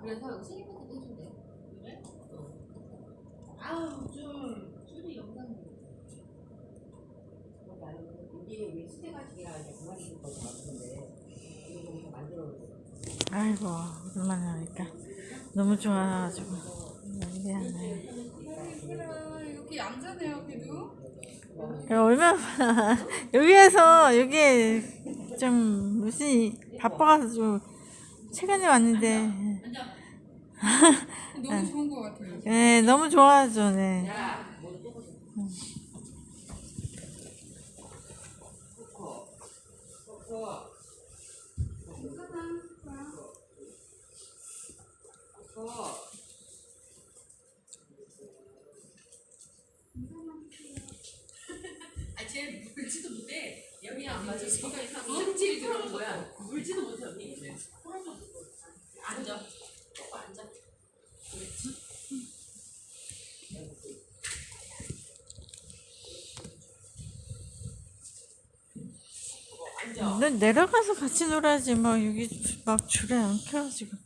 그래서 여기 생일부터 해준대. 그래? 어. 아우 좀 줄이 말고 이게 왜 수제가식이라 이제 좀 거기 맞는데 이거 보니까 만들어 아이고 오랜만에 하니까 너무 좋아가지고 난리 났네 얌전해 여기도. 야, 얼마나 여기에서 여기 좀 무슨 바빠가지고 시간이 왔는데 너무 좋은 것 같아요. 네 너무 좋아하죠 네야 모두 쟤 물지도 못해. 여기 안 맞아. 지가 이상 성질이 들어온 거야. 물지도 못해 언니. 앉아. 어, 앉아. 그렇지. 앉아. 너 내려가서 같이 놀아야지 막 여기 막 줄에 안 켜가지고